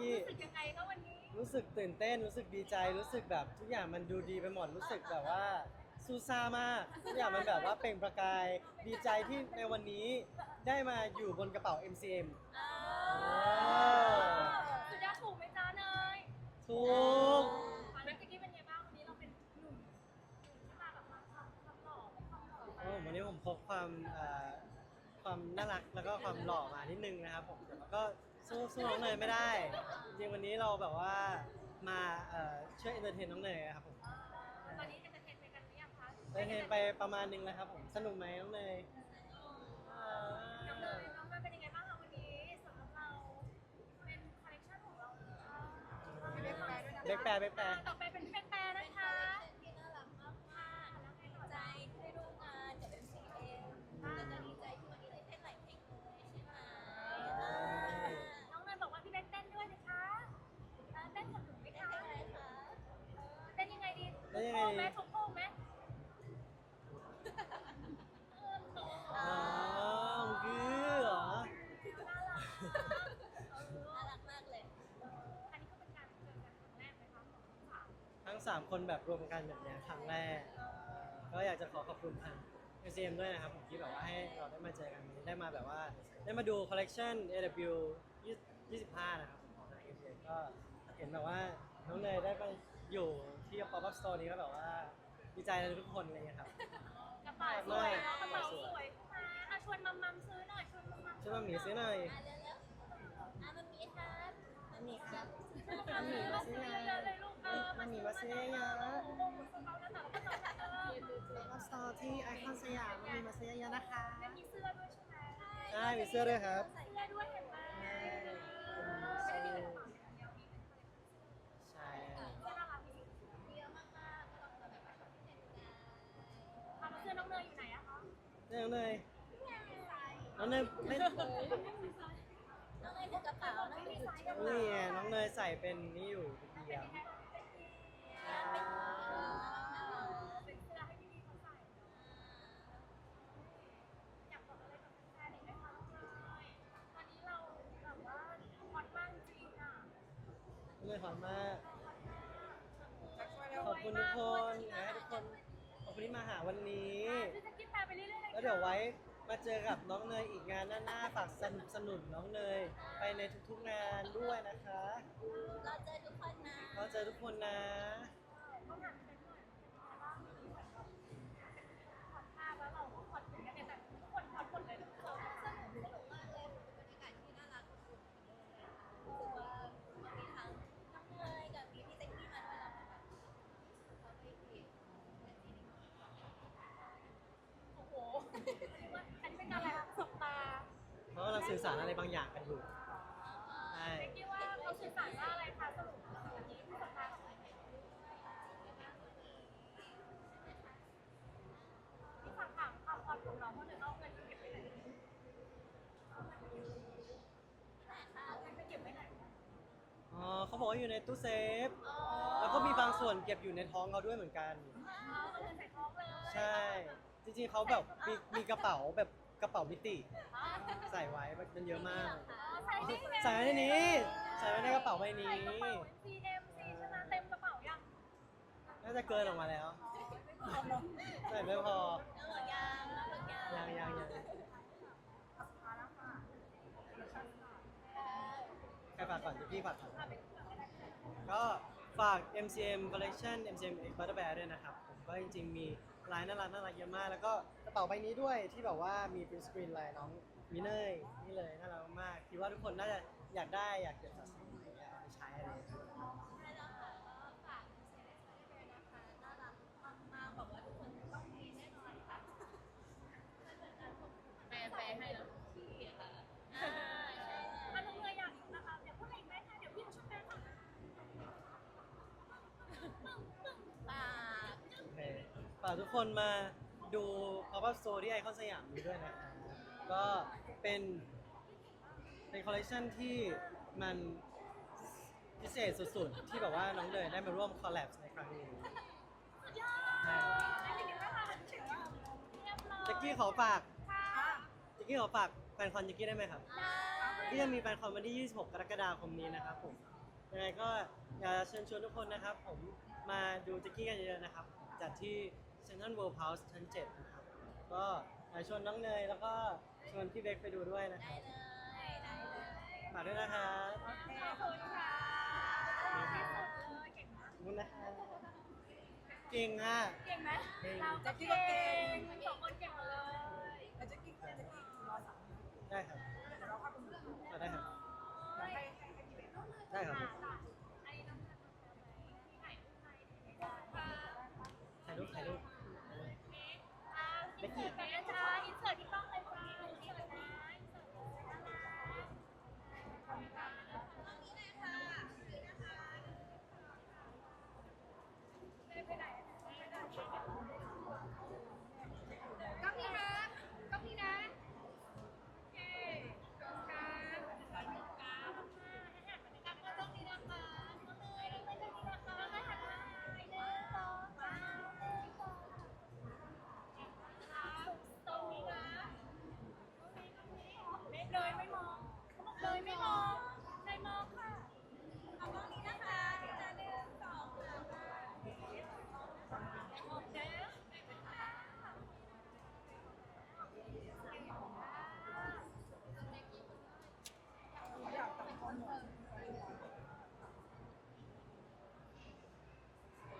รู้สึกยังไงก็วันนี้รู้สึกตื่นเต้น รู้สึกดีใจ รู้สึกแบบทุกอย่างมันดูดีไปหมด รู้สึกแบบว่าซูซ่ามาก ทุกอย่างมันแบบว่าเปล่งประกาย ดีใจที่ในวันนี้ได้มาอยู่บนกระเป๋า MCM สุดยอดถูกไหมจ๊ะเนยถูกวันนี้ตะกี้เป็นไงบ้างวันนี้เราเป็นหนุ่มหนุ่มที่มาแบบมาทำทำหล่อไม่ทำหล่อโอ้วันนี้ผมพกความเอ่อความน่ารักแล้วก็ความหล่อมานิดนึงนะครับผมแต่ว่าก็ สู้สู้น้องเนยไม่ได้ จริงๆวันนี้เราแบบว่ามาเอ่อช่วยเอนเตอร์เทนน้องเนยครับผมตอนนี้จะเทนไปกันหรือยังคะเอนเตอร์เทนไปประมาณนึงแล้วครับผมสนุกไหมน้องเนยอ่าน้องเนยน้องเนยเป็นยังไงบ้างคะวันนี้สำหรับเราเป็นคอลเลคชันของเราเบคแปรด้วยนะเบกแปรเบกแปรต่อไป โค้งไหมทุกโค้งไหมอ๋อคือเหรอ น่ารักเออน่ารักมากเลย อันนี้ก็เป็นการเจอกันครั้งแรกไหมคะของทั้งสามทั้งสามคนแบบรวมกันแบบเนี้ยครั้งแรก ก็อยากจะขอขอบคุณทาง MCM ด้วยนะครับผมที่แบบว่าให้เราได้มาเจอกันวันนี้ได้มาแบบว่าได้มาดูคอลเลกชัน AW 25 นะครับผมของทาง MCM ก็เห็นแบบว่าน้องเนยได้ไป อยู่ที่ Pop Up Store นี้ก็แบบว่าดีใจในทุกคนอะไรเลยครับ กระเป๋าสวยเนาะกระเป๋าสวยมาอะชวนมัมมัมซื้อหน่อยชวนมัมมัมช่วยมาหมีซื้อหน่อย อะเร็วๆอะมันมีครับมันมีครับมัมมีมาซื้อเยอะๆเลยลูกเออมัมมี่มาซื้อเยอะๆโอ้โหเขาแล้วแต่ก็ต้องเออ Pop Up Store ที่ไอคอนสยามมีมาซื้อเยอะๆนะคะแล้วมีเสื้อด้วยใช่ไหมใช่มีเสื้อด้วยครับ เสื้อด้วยเห็นไหม น้องเนยใช่น้องเนยไม่น้องเอ้ยถือกระเป๋าน้องเอ้ยถือกระเป๋านี่ไงน้องเนยใส่เป็นนี่อยู่เป็นเดียวเป็นเสื้อให้พี่ๆเขาใส่อยากบอกอะไรกับแฟนๆอีกไหมคะน้องเนยวันนี้เราแบบว่าฮอตมากจริงอะน้องเนยขอบคุณมากขอบคุณทุกคนนะให้ทุก คนขอบคุณที่มาหาวันนี้คือจะกินตามไปเรื่อยๆเลยแล้วเดี๋ยวไว้มาเจอกับน้องเนยอีกงานหน้าๆฝากสนับสนุนน้องเนยไปในทุกๆงานด้วยนะคะ เราเจอทุกคนนะ เราเจอทุกคนนะ ต้องถามเป็นหน่อยเป็นไงบ้างวันนี้เหมือนแบบผ่อนภาพแล้วเราก็ผ่อนถึงกันเนี่ยแต่ทุกคนผ่อนหมดเลยทุกคน สนุกสนุกมากเลยบรรยากาศที่น่ารักอบอุ่นเลยรู้สึกว่ามีทั้งน้องเนยกับมีพี่แจ็คกี้มาด้วยเราแบบเขาไปอีก โอ้โหอันนี้ว่าอันนี้เป็นการอะไรคะสบตา เพราะเรา สื่อสารอะไรบางอย่างกันอยู่ใช่เจ๊กี้ว่าเขาสื่อสารว่าอะไรคะสรุปวันนี้ที่สบตาของอะไรที่ฝากถามความพอของน้องว่าเดี๋ยวเอาเงินไปเก็บไปไหนเอาเงินไปเก็บเอาเงินไปเก็บไว้ไหนอ๋อเขาบอกว่าอยู่ในตู้เซฟ แล้วก็มีบางส่วนเก็บอยู่ในท้องเขาด้วยเหมือนกัน เอาเงินใส่ท้องเลยใช่ จริงๆเขาแบบมีมีกระเป๋าแบบกระเป๋ามิติ อ๋อ ใส่ไว้มันเยอะมาก ใส่นี่ไงใส่ไว้ในนี้ ใส่ไว้ในกระเป๋าใบนี้ ใส่กระเป๋า CMC ใช่ไหมเต็มกระเป๋ายังน่าจะเกินออกมาแล้วอ๋อไม่พอเนอะใส่ไม่พอน้องบอกยังน้องบอกยังยังยังยังสุดท้ายแล้วค่ะใครฝากก่อนจะพี่ฝากก่อนอะเป็นเครื่องอะไรก็ฝาก MCM Collection MCM X Butter Bear ด้วยนะครับ ผมก็จริงๆมีลายน่ารักน่ารักเยอะมาก แล้วก็กระเป๋าใบนี้ด้วยที่แบบว่ามีเป็นสกรีนลายน้อง มิเนยนี่เลยน่ารักมากๆคิดว่าทุกคนน่าจะอยากได้อยากเก็บสะสมอะไรอย่างเงี้ยเอาไปใช้อะไรอย่างเงี้ยใช่แล้วค่ะก็ฝากเซเลสไปด้วยนะคะน่ารักมากๆบอกว่าทุกคนต้องมีแน่นอนค่ะมันเหมือนการส่งแปลแปลให้แล้วที่ค่ะอ่าใช่ถ้าน้องเนยอยากอีกนะคะเดี๋ยวพูดอะไรอีกไหมคะเดี๋ยวพี่มาช่วยแปลค่ะฝากโอเคฝากทุกคนมาดู Pop Up Store ที่ไอคอนสยามนี้ด้วยนะครับ ก็เป็นเป็นคอลเลคชันที่มันพิเศษสุดๆ ที่แบบว่าน้องเนยได้มาร่วมคอลแลบในครั้งนี้ สุดยอดอะไรกันบ้างคะถึงเรียบร้อยแจ็กกี้ขอฝากค่ะแจ็กกี้ขอฝากแฟนคอนแจ็กกี้ได้ไหมครับได้ที่จะมีแฟนคอนวันที่ 26 กรกฎาคมนี้นะครับผม ยังไงก็อยากจะเชิญชวนทุกคนนะครับ ผมมาดูจิกกี้กันเยอะๆนะครับ จัดที่เซ็นทรัลเวิลด์เฮาส์ชั้น 7 นะครับ ก็อยากชวนน้องเนยแล้วก็ ชวนพี่เบคไปดูด้วยนะคได้รับเลยได้เลยฝากด้วยนะครับขอบคุณค่ะที่สุดเลยเก่งมากขอบคุณนะครับเก่งอะ เก่งไหมเก่งเราก็เก่งสองคนเก่งหมดเลยแต่จะกินจะกินรอสามได้ครับเดี๋ยวเราเข้าไปเรื่องอะได้ครับโอ้ยให้ให้ให้พี่เบนได้ครับ อะ